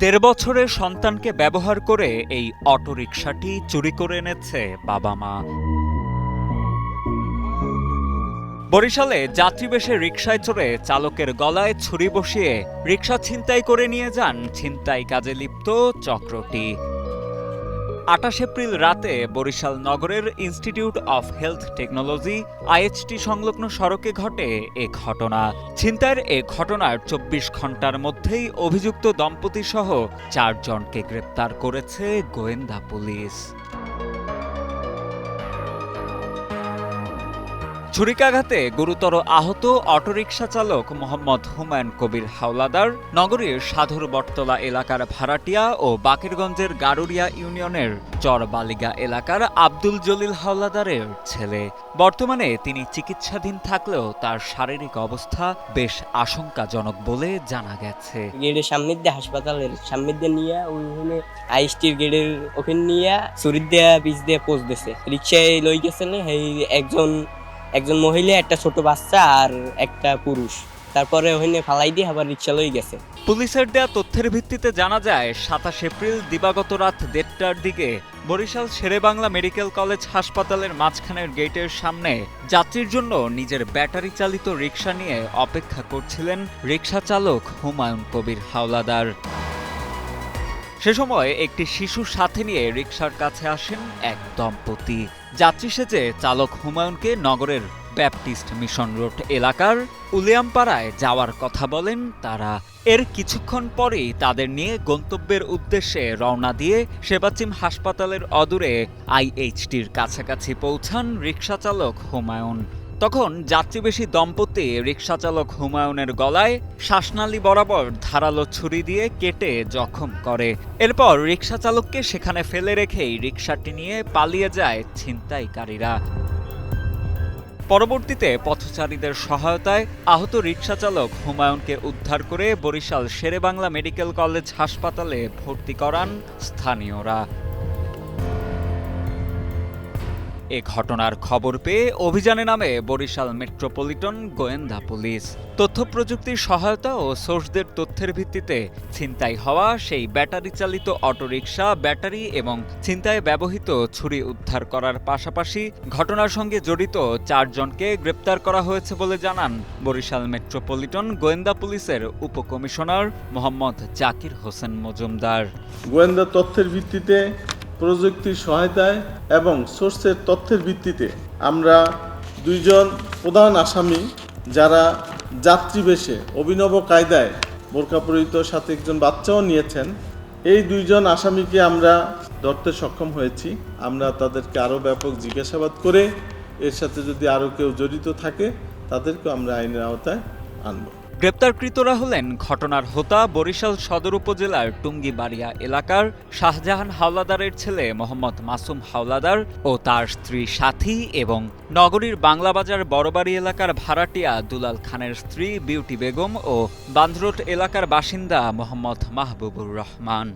দেড় বছরের সন্তানকে ব্যবহার করে এই অটোরিকশাটি চুরি করে এনেছে বাবা মা। বরিশালে যাত্রীবেশে রিকশায় চড়ে চালকের গলায় ছুরি বসিয়ে রিকশা ছিনতাই করে নিয়ে যান ছিনতাই কাজে লিপ্ত চক্রটি। আটাশ এপ্রিল রাতে বরিশাল নগরের Institute of Health Technology IHT সংলগ্ন সড়কে ঘটে এ ঘটনা। ছিনতাইয়ের এ ঘটনার চব্বিশ ঘণ্টার মধ্যেই অভিযুক্ত দম্পতি সহ চারজনকে গ্রেপ্তার করেছে গোয়েন্দা পুলিশ। ছুরিকাঘাতে গুরুতর আহত অটোরিকশা চালক মোহাম্মদ হুমায়ুন কবির হাওলাদার, নগরীর সাধুর বটতলা এলাকার ভাড়াটিয়া ও বাকেরগঞ্জের গারুরিয়া ইউনিয়নের চরবালিগা এলাকার আব্দুল জলিল হাওলাদারের ছেলে। বর্তমানে তিনি চিকিৎসাধীন থাকলেও তার শারীরিক অবস্থা বেশ আশঙ্কাজনক বলে জানা গেছে। গেটের সামনের দিয়ে হাসপাতালের সামনের দিয়ে নিয়ে আইসটির গেটের ওখানে নিয়ে চুরির দেয়া পিস দিয়ে দিছে। রিক্সায় লই গেছে একজন একজন মহিলা, একটা ছোট বাচ্চা আর একটা পুরুষ। তারপরে ওখানে ফালাই দিয়ে আবার রিক্সা লই গেছে। পুলিশের দেয়া তথ্যের ভিত্তিতে জানা যায়, সাতাশ এপ্রিল দিবাগত রাত দেড়টার দিকে বরিশাল শেরেবাংলা মেডিকেল কলেজ হাসপাতালের মাঝখানের গেটের সামনে যাত্রীর জন্য নিজের ব্যাটারি চালিত রিক্সা নিয়ে অপেক্ষা করছিলেন রিক্সা চালক হুমায়ুন কবির হাওলাদার। সে সময় একটি শিশু সাথে নিয়ে রিক্সার কাছে আসেন এক দম্পতি। যাত্রী সেজে চালক হুমায়ুনকে নগরের ব্যাপটিস্ট মিশন রোড এলাকার উলিয়ামপাড়ায় যাওয়ার কথা বলেন তারা। এর কিছুক্ষণ পরেই তাদের নিয়ে গন্তব্যের উদ্দেশ্যে রওনা দিয়ে সেবাচিম হাসপাতালের অদূরে আইএইচটির কাছাকাছি পৌঁছান রিক্সা চালক হুমায়ুন। তখন যাত্রীবেশী দম্পতি রিক্সা চালক হুমায়ুনের গলায় শ্বাসনালী বরাবর ধারালো ছুরি দিয়ে কেটে জখম করে। এরপর রিক্সা চালককে সেখানে ফেলে রেখেই রিক্সাটি নিয়ে পালিয়ে যায় ছিনতাইকারীরা। পরবর্তীতে পথচারীদের সহায়তায় আহত রিক্সা চালক হুমায়ুনকে উদ্ধার করে বরিশাল শেরেবাংলা মেডিকেল কলেজ হাসপাতালে ভর্তি করান স্থানীয়রা। এ ঘটনার খবর পেয়ে অভিযানে নামে বরিশাল মেট্রোপলিটন গোয়েন্দা পুলিশ। তথ্য প্রযুক্তির সহায়তা ও সোর্সদের তথ্যের ভিত্তিতে ছিনতাই হওয়া সেই ব্যাটারি চালিত অটোরিকশা, ব্যাটারি এবং ছিনতায় ব্যবহৃত ছুরি উদ্ধার করার পাশাপাশি ঘটনার সঙ্গে জড়িত চারজনকে গ্রেপ্তার করা হয়েছে বলে জানান বরিশাল মেট্রোপলিটন গোয়েন্দা পুলিশের উপকমিশনার মোহাম্মদ জাকির হোসেন মজুমদার। গোয়েন্দা তথ্যের ভিত্তিতে প্রযুক্তির সহায়তায় এবং সোর্সের তথ্যের ভিত্তিতে আমরা দুইজন প্রধান আসামি যারা যাত্রীবেশে অভিনব কায়দায় বোরকা পরিহিত সাথে একজন বাচ্চাও নিয়েছেন। এই দুইজন আসামিকে আমরা ধরতে সক্ষম হয়েছি। আমরা তাদেরকে আরও ব্যাপক জিজ্ঞাসাবাদ করে এর সাথে যদি আরও কেউ জড়িত থাকে, তাদেরকেও আমরা আইনের আওতায় আনব। গ্রেপ্তারকৃতরা হলেন ঘটনার হোতা বরিশাল সদর উপজেলার টুঙ্গিবাড়িয়া এলাকার শাহজাহান হাওলাদারের ছেলে মোহাম্মদ মাসুম হাওলাদার ও তার স্ত্রী সাথী এবং নগরীর বাংলাবাজার বড়বাড়ি এলাকার ভাড়াটিয়া দুলাল খানের স্ত্রী বিউটি বেগম ও বান্দ্রোট এলাকার বাসিন্দা মোহাম্মদ মাহবুবুর রহমান।